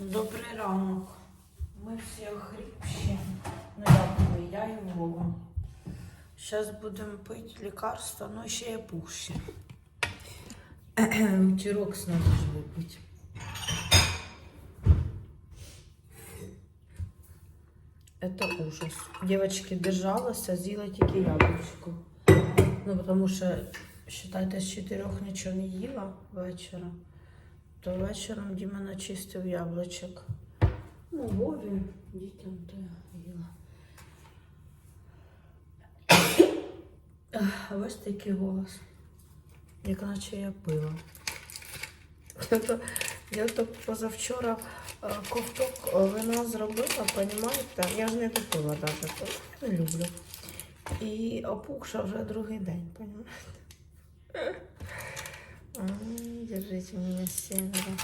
Добрий ранок. Ми всі охріпші. Ну як ми, я і Вова. Зараз будемо пити лікарства, ну ще є пухші. Тірок надо ж випити. Это ужас. Девочки держалась, а з'їла тільки яблучко. Ну, тому що, считайте, з чотирьох нічого не їла вечором. То вечором Діма начистив яблучок. Ну, Вові, дітям то їла. Ах, Ось такий голос. Як наче я пила. Я то, я то позавчора е, ковток е, вина зробила, понімаєте? Я ж не допила навіть, то я не люблю. І опухша вже другий день, понімаєте? Ай, держите меня севера.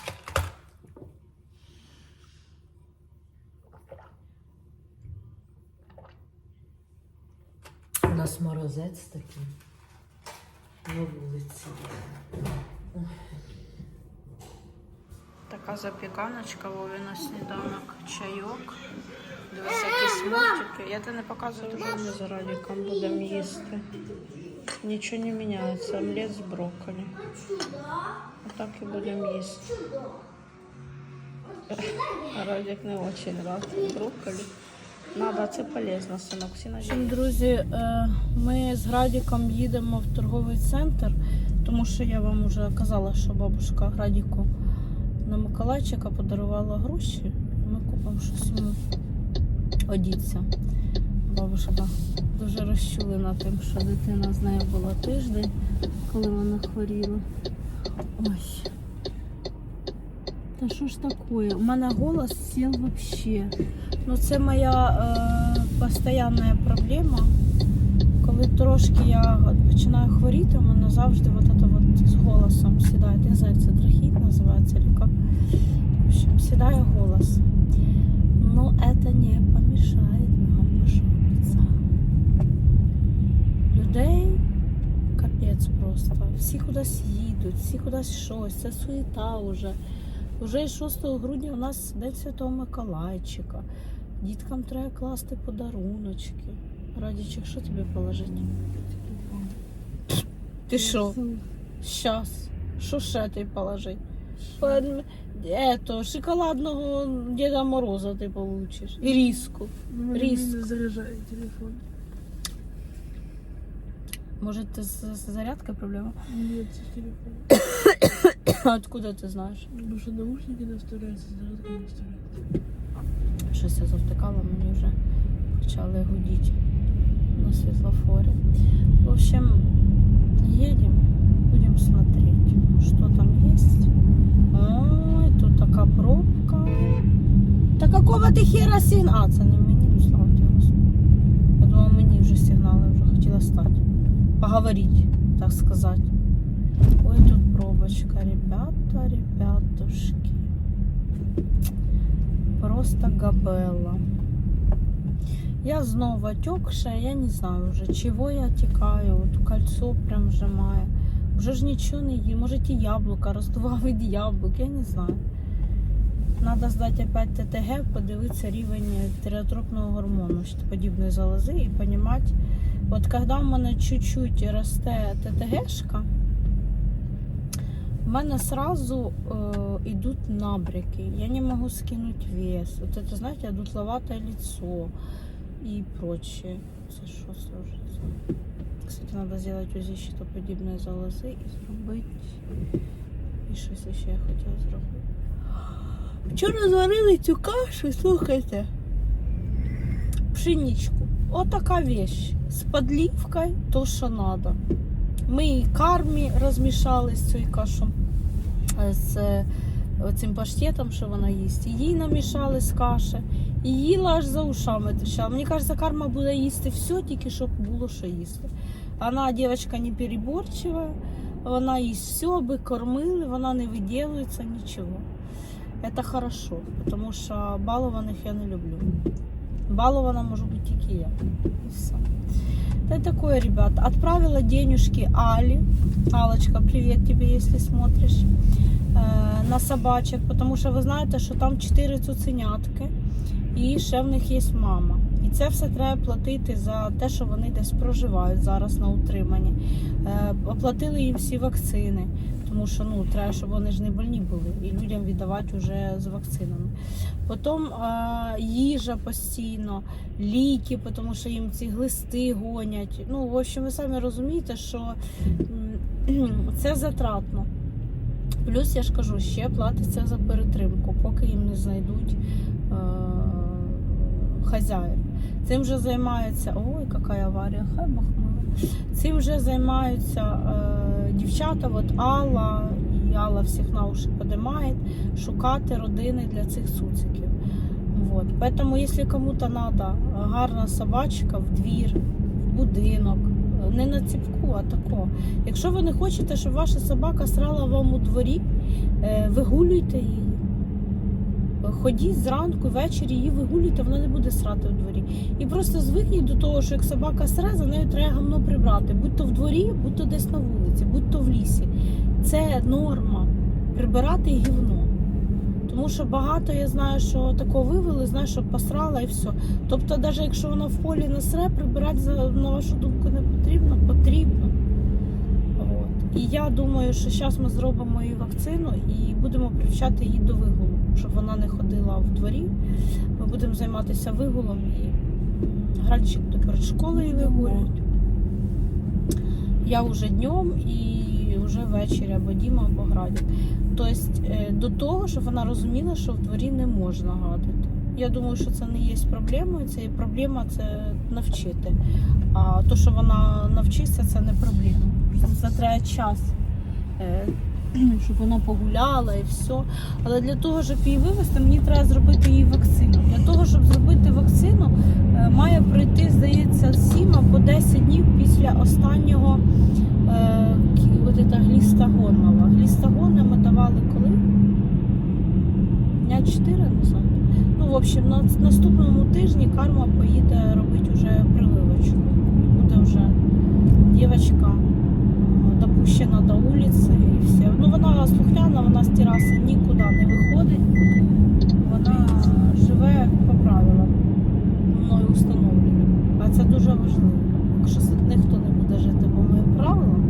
У нас морозець такий на вулиці. Така запіканочка, Вові на сніданок, чайок. Дивись, якісь мультики. Я тебе не показую, вже ми за радіком будемо їсти. Нічого не міняється. Омлет з брокколі. Отак і будемо їсти. Радик не очень рад брокколі. Надо, це полезно, синок. Всі друзі, е, ми з Градіком їдемо в торговий центр, тому що я вам вже казала, що бабушка Градіку на Миколайчика подарувала гроші. Ми купимо щось йому одіться. Бабушка дуже розчулена тим, що дитина з нею була тиждень, коли вона хворіла. Ой. Та що ж таке? У мене голос сіл взагалі. Ну, це моя е, постійна проблема. Коли трошки я починаю хворіти, у мене завжди от это вот з голосом сідає. Не знаю, це трахіт називається. В общем, сідає голос. Но это не помешает нам пошопиться. Людей капець просто. Всі кудись їдуть, всі кудись щось, це суєта вже. Уже 6 грудня у нас День Святого Миколайчика. Діткам треба класти подаруночки. Радічик, що тобі положити? Ти що? Щас. Що ще тобі положити? Пон- Ето, шоколадного Діда Мороза ти получиш. І різку. Різк. не заряджає телефон. Може, ти з, з зарядкою проблема? Ні, це телефон. Откуда ти знаєш? Бо що наушники не вставляються, зарядка не вставляється. Щось я завтикала, мені вже почали гудіти на світлофорі. В общем, едем, будем смотреть, что там есть. Ой, тут така пробка. Та какого ти хера сигнал? А, це не мені, ну слава тебе, Господи. Я думала, мені вже сигнали, вже хотіла стати. Поговорить, так сказати. Ой, тут пробочка, ребята, ребятушки. Просто габела. Я знову отекшая, я не знаю уже, чего я отекаю. Вот кольцо прям сжимає. Уже ж нічого не їм. Може ті яблука, роздував від яблук, я не знаю. Надо здати опять ТТГ, подивитися рівень тиреотропного гормону, що подібної залози, і розуміти, от коли в мене чуть-чуть росте ТТГшка, у мене сразу э, идут набряки. Я не могу скинуть вес. Вот это, знаете, одутловатое лицо и прочее. Це що це? Кстати, надо сделать УЗИ щитоподібної залози і зробити. І щось ще я хотіла зробити. Вчора зварили цю кашу, слухайте. Пшеничку. Отака вещь. З подливкою, то, що надо. Ми і кармі розмішали з цією кашем, е, з е, цим паштетом, що вона їсть. І їй намішали з каші. І їла аж за ушами трещала. Мені кажеться, карма буде їсти все, тільки щоб було що їсти. Вона дівчинка не переборчива, вона їсть все, аби кормили, вона не виділується, нічого. Це хорошо, тому що балованих я не люблю. Балована можу бути тільки я. І все. Это такое, ребят. Отправила денежки Али. Алочка, привет тебе, если смотришь. на собачок, тому що ви знаєте, що там 4 цуценятки і ще в них є мама. Це все треба платити за те, що вони десь проживають зараз на утриманні. Е, Оплатили їм всі вакцини, тому що ну, треба, щоб вони ж не больні були, і людям віддавати вже з вакцинами. Потім е, їжа постійно, ліки, тому що їм ці глисти гонять. Ну, в общем, ви самі розумієте, що це затратно. Плюс я ж кажу, ще платиться за перетримку, поки їм не знайдуть е- хазяїв. Цим вже займаються. Ой, яка аварія, хай Бог. Цим вже займаються е- дівчата, от Алла, і Алла всіх на уші подимає, шукати родини для цих цуциків. Вот. Поэтому, если кому-то надо гарна собачка в двір, в будинок, не на ціпку, а тако. Якщо ви не хочете, щоб ваша собака срала вам у дворі, е, вигулюйте її. Ходіть зранку, ввечері її вигулюйте, вона не буде срати у дворі. І просто звикніть до того, що як собака сре, за нею треба гамно прибрати. Будь то в дворі, будь то десь на вулиці, будь то в лісі. Це норма. Прибирати гівно. Тому що багато я знаю, що такого вивели, знаю, що посрала і все. Тобто, навіть якщо вона в полі не сре, прибирати на вашу думку не потрібно, потрібно. От. І я думаю, що зараз ми зробимо її вакцину і будемо привчати її до вигулу, щоб вона не ходила в дворі. Ми будемо займатися вигулом і гральчик до перед школою вигулюють. Я вже днем і вже ввечері або Діма, або Градік. Тобто е, до того, щоб вона розуміла, що в дворі не можна гадити. Я думаю, що це не є проблемою. Це є проблема це навчити. А то, що вона навчиться, це не проблема. Це треба час, е, щоб вона погуляла і все. Але для того, щоб її вивезти, мені треба зробити їй вакцину. Для того, щоб зробити вакцину, е, має пройти, здається, 7 або 10 днів після останнього е, глістагонова. Глістагони ми давали коли? Дня 4 назад. Ну, в общем, на наступному тижні карма поїде робити вже прививочку. Буде вже дівчинка е, допущена до вулиці і все. Ну, вона слухняна, тераси нікуди не виходить. Вона живе по правилам мною установленим. А це дуже важливо. Якщо ніхто не буде жити по моїм правилам,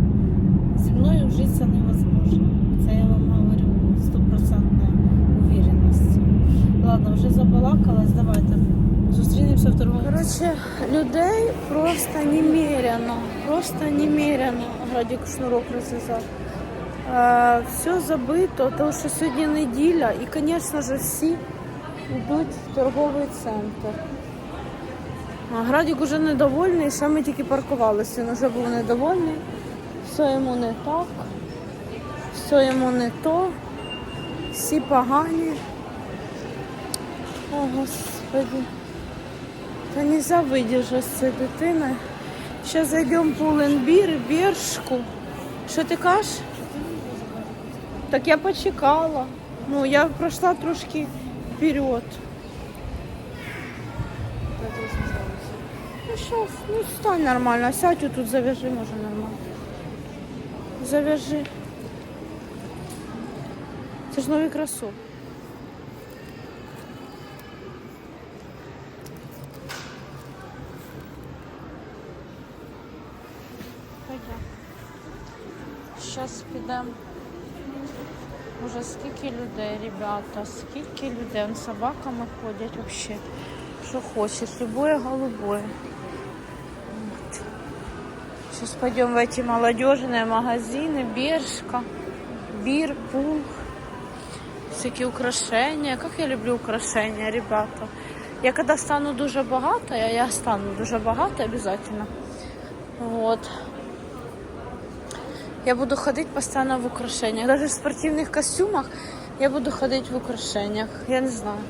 зі мною житися невозможно. Це я вам говорю стопроцентна уверенність. Ладно, вже забалакалась, давайте. Зустрінемося в торговому. Коротше, людей просто немерено. Просто немерено. Градік шнурок розв'язав. Е, все забито, тому що сьогодні неділя і, звісно ж, всі йдуть в торговий центр. Градік уже недовольний, ми тільки паркувалися. Він вже був недовольний. Все йому не так, все йому не то, всі погані. О, Господи. Та нельзя видержати з цією дитиною. Зараз зайдемо по Ленбір, Бершку. Що ти кажеш? Так я почекала. Ну, я пройшла трошки вперед. Ну, сейчас, ну, стань нормально. Сядь тут, завяжи, може, нормально. Завяжи. Це ж новий кросов. Пойдем. Зараз підемо. Уже скільки людей, ребята, скільки людей. Вон собаками ходять вообще. Що хочеш, любое голубое. Вот. Сейчас пойдем в эти молодежные магазины, Бершка, Бир, Пул. Всякие украшения. Как я люблю украшения, ребята. Я когда стану дуже багато, я, я стану дуже багато обязательно. Вот. Я буду ходить постоянно в украшениях. Даже в спортивных костюмах я буду ходить в украшениях. Я не знаю.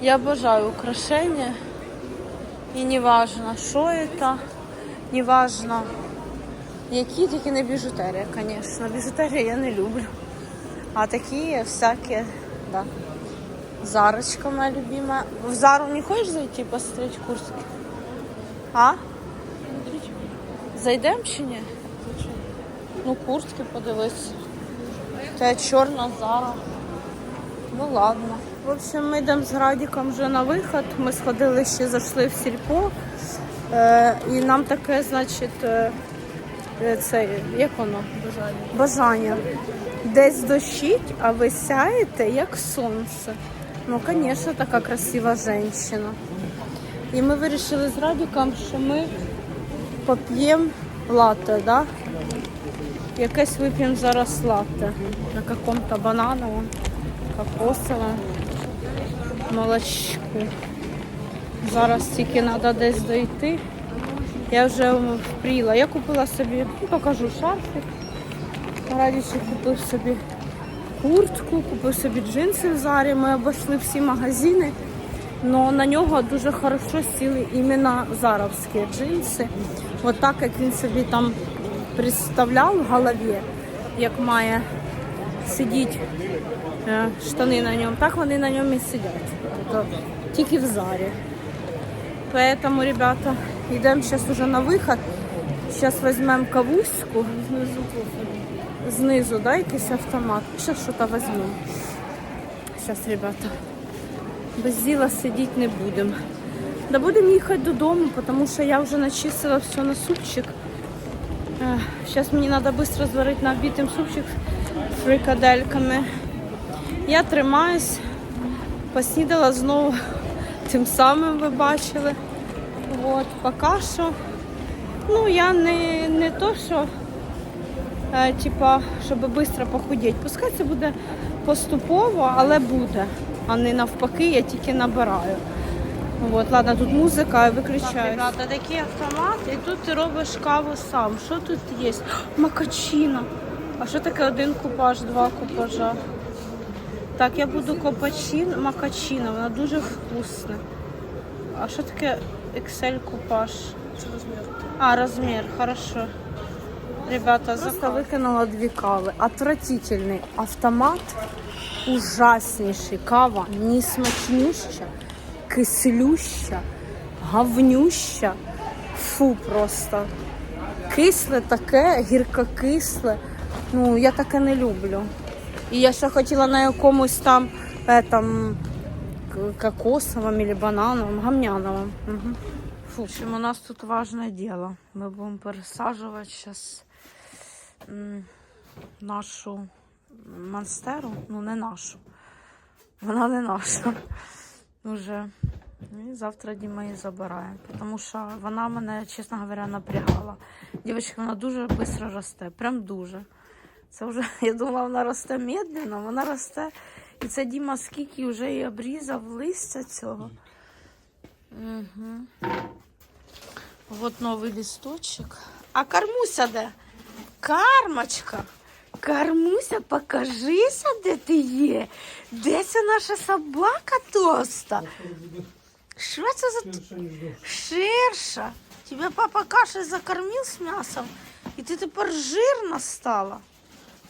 Я обожаю украшения. І не важно, що це, не важно, які, тільки не біжутерія, звісно. Біжутерію я не люблю. А такі всякі, да. Зарочка моя любима. В Зару не хочеш зайти посмотреть куртки? А? Зайдемо чи ні? Ну, куртки подивись. Та чорна зара. Ну ладно. В общем, ми йдемо з Радіком вже на виход. Ми сходили ще зайшли в сільпо. Е, і нам таке, значить, е, е, це, як воно? Бажання. Бажання. Десь дощить, а ви сяєте, як сонце. Ну, звісно, така красива жінка. І ми вирішили з Радіком, що ми поп'ємо латте, да? Якесь вип'ємо зараз латте. На каком-то банановому, кокосовому молочку. Зараз тільки треба десь дойти. Я вже впріла. Я купила собі, ну, покажу шарфик. Радічик купив собі куртку, купив собі джинси в зарі. Ми обійшли всі магазини. Но на нього дуже хорошо сіли іменно заровські джинси. От так, як він собі там представляв в голові, як має сидіти е, штани на ньому, так вони на ньому і сидять. Тобто тільки в зарі. Поэтому, ребята, йдемо зараз уже на виход. Зараз візьмемо кавуську. Знизу Знизу, да, якийсь автомат. Зараз щось візьмемо. Зараз, ребята. Без діла сидіти не будемо. Да будемо їхати додому, тому що я вже начистила все на супчик. Зараз мені треба швидко зварити на обід супчик з фрикадельками. Я тримаюсь, поснідала знову тим самим ви бачили. От, поки що. Ну, я не, не то, що е, типа, щоб швидко похудіти. Пускай це буде поступово, але буде. А не навпаки, я тільки набираю. От, ладно, тут музика, я виключаю. Ребята, такий автомат, і тут ти робиш каву сам. Що тут є? Макачино. А що таке один купаж, два купажа? Так, я буду копачин, макачино, вона дуже вкусна. А що таке XL купаж? Це розмір. А, размер, хорошо. Ребята, просто викинула дві кави. Отвратительний автомат, ужасніший. Кава не смачнюща, кислюща, говнюща. Фу просто. Кисле таке, гіркокисле. Ну, я таке не люблю. І я ще хотіла на якомусь там, е, там кокосовом или банановом, гамняновом. Угу. Фу, общем, у нас тут важное дело. Мы будем пересаживать сейчас нашу монстеру, ну не нашу. Вона не наша. Уже. І завтра Діма її забирає. Тому що вона мене, чесно говоря, напрягала. Дівчатка, вона дуже швидко росте. Прям дуже. Це вже, я думала, вона росте медленно, вона росте. І це Діма скільки вже і обрізав листя цього. Угу. Вот новий листочок. А Кармуся де? Кармочка. Кармуся, покажися, де ти є. Де ця наша собака тоста? Що це за шерша? Тебе папа кашей закормив з м'ясом, і ти тепер жирна стала.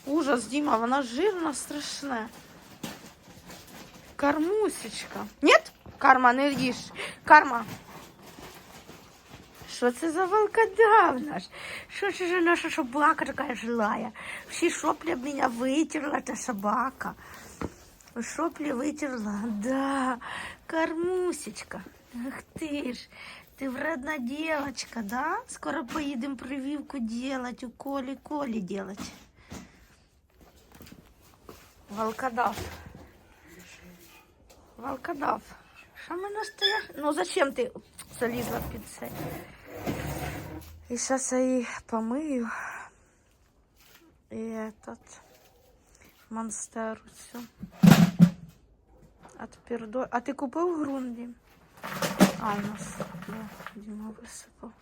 Ужас, Діма, вона жирна, страшне. Кармусечка. Нет? Карма, не їж. Карма. Що це за волкодав наш? Що це за наша собака така злая? Всі шоплі об мене витерла та собака. Шоплі витерла. Да, кормусечка. Ах ти ж. Ти вредна девочка, да? Скоро поїдемо прививку делать, уколи коли делать. Волкодав. Волкодав. Що ми настояш? Ну зачем ти залізла під це? І зараз я її помию. І этот монстеру цю. Отпердо... А ти купив ґрунт, Дім? А, у нас да, Діма висипав.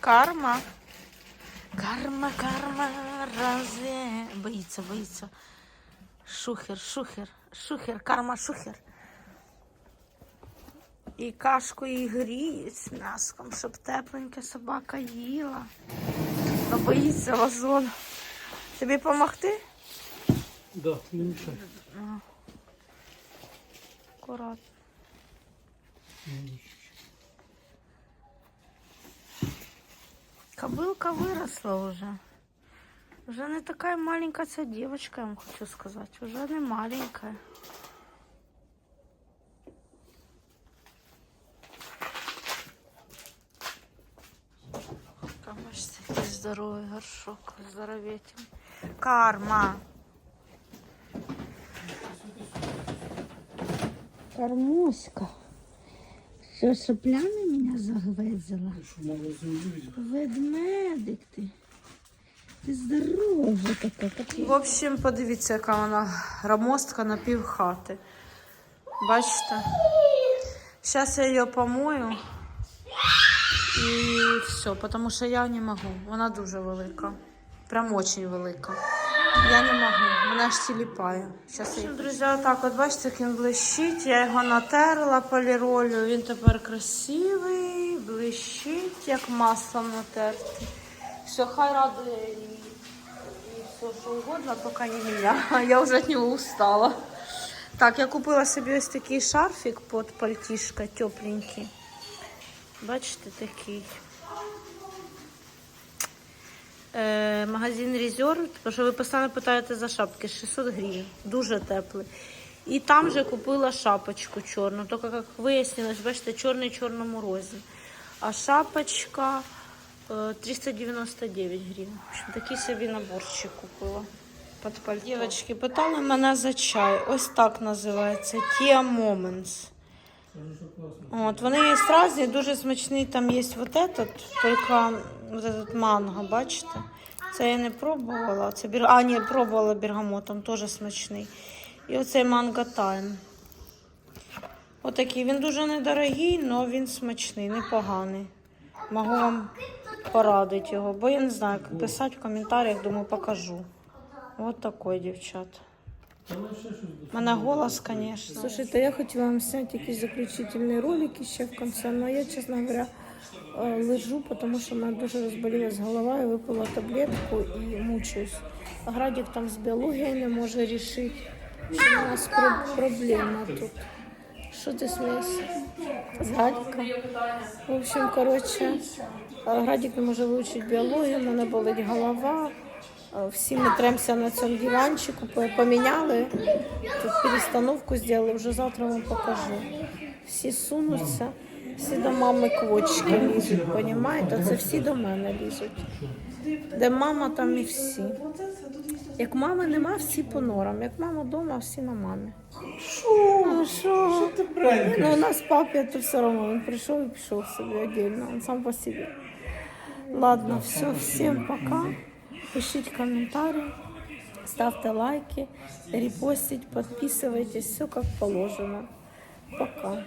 Карма. Карма, карма, разве... Боится, боится. Шухер, шухер, шухер, карма, шухер. І кашку їй гріють з м'яском, щоб тепленька собака їла. Та боїться вазон. Тобі допомогти? Да, не мішай. Акуратно. Кобылка выросла уже. Уже не такая маленькая ця девочка, я вам хочу сказать. Уже не маленькая. Там аж такий здоровий горшок, здороветень. Карма. Кормуська. Що, шоплями мене вивезти? Ведмедик ти. Ти здорова така. В общем, подивіться, яка вона громоздка на пів хати. Бачите? Зараз я її помою. І все, тому що я не можу. Вона дуже велика. Прям дуже велика. Я не можу, мене аж тіліпає. Зараз. Друзі, так, от бачите, як він блищить. Я його натерла поліролю. Він тепер красивий, блищить, як маслом натертий. Все, хай радує все, що угодно, поки не мене. Я вже від нього устала. Так, я купила собі ось такий шарфік під пальтішко, тепленький. Бачите, такий. Е, магазин Резерв, тому що ви постійно питаєте за шапки, 600 гривень, дуже теплий. І там же купила шапочку чорну, тільки, як вияснилось, бачите, чорний чорному розі. А шапочка 399 гривень. Такий собі наборчик купила. Під пальто. Дівчатки, питали мене за чай. Ось так називається. Tia Moments. От, вони є різні, дуже смачний. Там є вот этот, тільки вот этот манго, бачите? Це я не пробувала. Це бір... А, ні, пробувала бергамот, там теж смачний. І оцей манго тайм. Отакий. Він дуже недорогий, але він смачний, непоганий. Можу вам порадити його, бо я не знаю, як писати в коментарях, думаю, покажу. От такий, дівчат. У мене голос, звісно. Слушайте, я хотела вам снять якісь заключительні ролики ще в конце, но я, чесно говоря, э, лежу, потому що мене дуже розболілась голова, я випила таблетку і мучаюсь. А Градик там з біологією не може рішити. Що у нас про- проблема тут. Що ти смієшся? З? В общем, коротше, Градик не може вивчити біологію, в мене болить голова. Всі ми тремося на цьому диванчику, поміняли, тут перестановку зробили, вже завтра вам покажу. Всі сунуться, всі до мами квочки лізуть, розумієте? Це всі до мене лізуть. Де мама, там і всі. Як мами нема, всі по норам. Як мама вдома, всі на мамі. Що? Що? Ти бренькаєш? Ну, у нас папа, то все равно, він прийшов і пішов собі отдельно, він сам по собі. Ладно, все, всем пока. Пишите комментарии, ставьте лайки, репостить, подписывайтесь, все как положено. Пока.